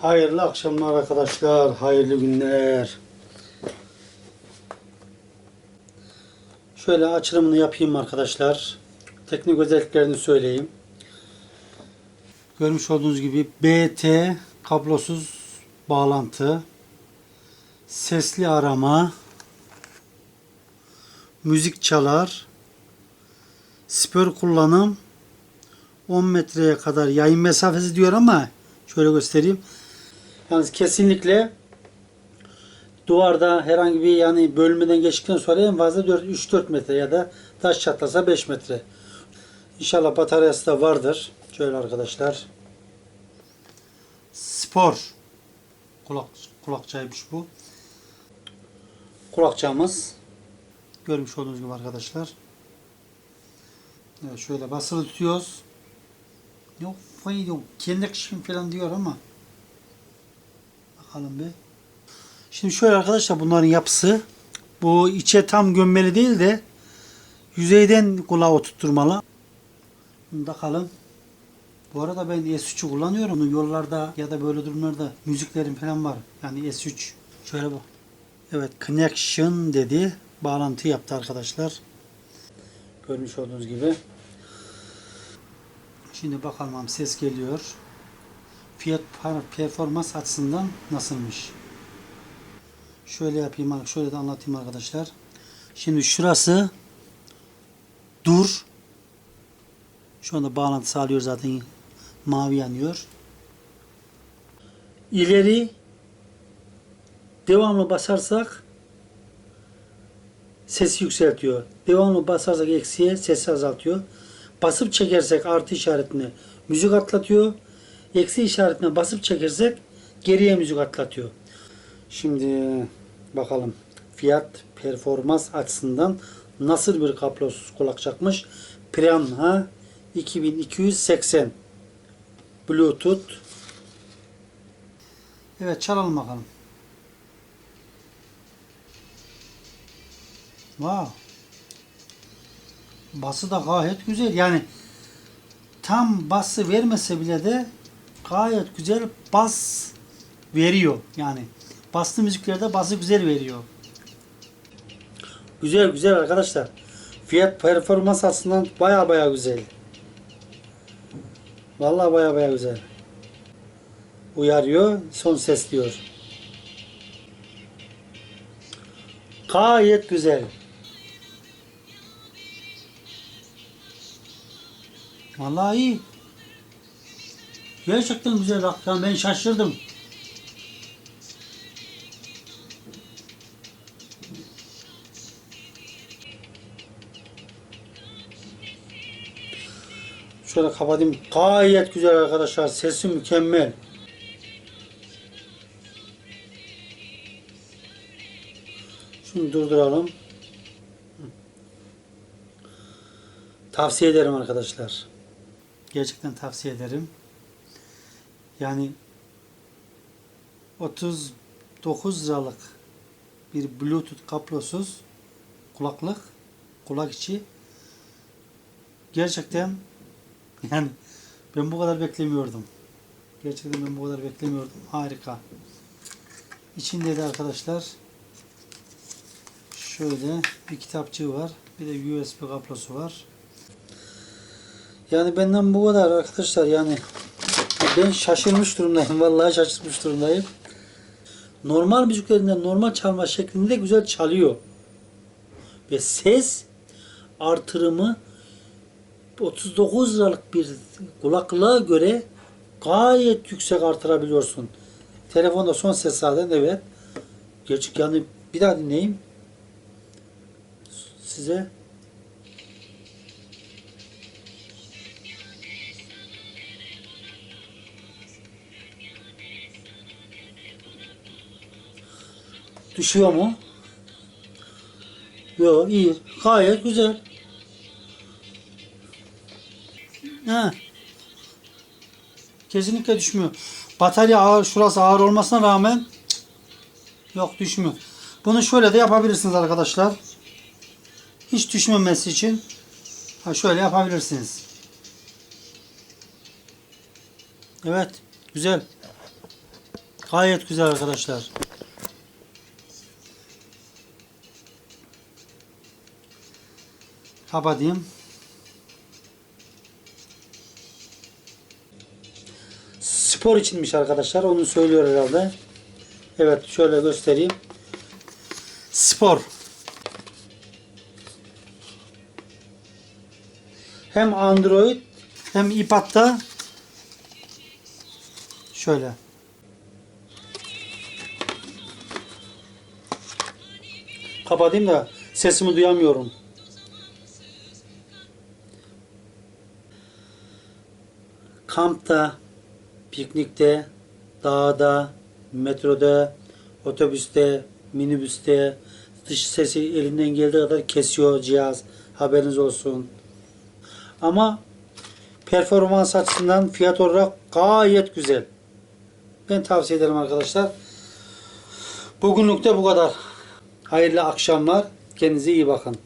Hayırlı akşamlar arkadaşlar. Hayırlı günler. Şöyle açılımını yapayım arkadaşlar. Teknik özelliklerini söyleyeyim. Görmüş olduğunuz gibi BT kablosuz bağlantı, sesli arama, müzik çalar, spor kullanım, 10 metreye kadar yayın mesafesi diyor ama şöyle göstereyim. Yalnız kesinlikle duvarda herhangi bir yani bölmeden geçtikten sonra en fazla 3-4 metre ya da taş çatlasa 5 metre. İnşallah bataryası da vardır. Şöyle arkadaşlar. Spor. Kulak, kulakçaymış bu. Kulakçamız. Görmüş olduğunuz gibi arkadaşlar. Evet, şöyle basılı tutuyoruz. Yok yok. Kendi kışım falan diyor ama. Bakalım bir. Şimdi şöyle arkadaşlar bunların yapısı. Bu içe tam gömmeli değil de yüzeyden kulağı oturtturmalı. Bunu takalım. Bu arada ben S3'ü kullanıyorum. Yollarda ya da böyle durumlarda müziklerim falan var. Yani S3. Şöyle bu. Evet connection dedi. Bağlantı yaptı arkadaşlar. Görmüş olduğunuz gibi. Şimdi bakalım ses geliyor. Fiyat performans açısından nasılmış? Şöyle yapayım, şöyle de anlatayım arkadaşlar. Şimdi şurası dur. Şu anda bağlantı sağlıyor zaten. Mavi yanıyor. İleri devamlı basarsak sesi yükseltiyor. Devamlı basarsak eksiye sesi azaltıyor. Basıp çekersek artı işaretine müzik atlatıyor. Eksi işaretine basıp çekersek geriye müzik atlatıyor. Şimdi bakalım fiyat performans açısından nasıl bir kablosuz kulak çakmış? Piranha 2280 Bluetooth Evet çalalım bakalım. Wow. Bası da gayet güzel. Yani tam bası vermese bile de gayet güzel bas veriyor. Yani baslı müziklerde bası güzel veriyor. Güzel güzel arkadaşlar. Fiyat performans açısından baya baya güzel. Vallahi baya baya güzel. Uyarıyor, son ses diyor. Gayet güzel. Vallahi iyi. Gerçekten güzel rakam. Ben şaşırdım. Şöyle kapatayım. Gayet güzel arkadaşlar. Sesi mükemmel. Şunu durduralım. Tavsiye ederim arkadaşlar. Gerçekten tavsiye ederim. Yani 39 liralık bir Bluetooth kablosuz kulaklık, kulak içi gerçekten yani ben bu kadar beklemiyordum. Gerçekten ben bu kadar beklemiyordum. Harika. İçinde de arkadaşlar şöyle bir kitapçığı var. Bir de USB kablosu var. Yani benden bu kadar arkadaşlar yani ben şaşırmış durumdayım. Vallahi şaşırmış durumdayım. Normal müziklerinden normal çalma şeklinde güzel çalıyor. Ve ses artırımı 39 liralık bir kulaklığa göre gayet yüksek artırabiliyorsun. Telefonda son ses zaten evet. Gerçek yani bir daha dinleyeyim. Size Düşüyor mu? Yok iyi. Gayet güzel. Ha. Kesinlikle düşmüyor. Batarya ağır, şurası ağır olmasına rağmen yok düşmüyor. Bunu şöyle de yapabilirsiniz arkadaşlar. Hiç düşmemesi için ha şöyle yapabilirsiniz. Evet, güzel. Gayet güzel arkadaşlar. Kapatayım. Spor içinmiş arkadaşlar. Onu söylüyor herhalde. Evet şöyle göstereyim. Spor. Hem Android hem iPad'da şöyle. Kapatayım da sesimi duyamıyorum. Kampta, piknikte, dağda, metroda, otobüste, minibüste dış sesi elinden geldiği kadar kesiyor cihaz. Haberiniz olsun. Ama performans açısından fiyat olarak gayet güzel. Ben tavsiye ederim arkadaşlar. Bugünlük de bu kadar. Hayırlı akşamlar. Kendinize iyi bakın.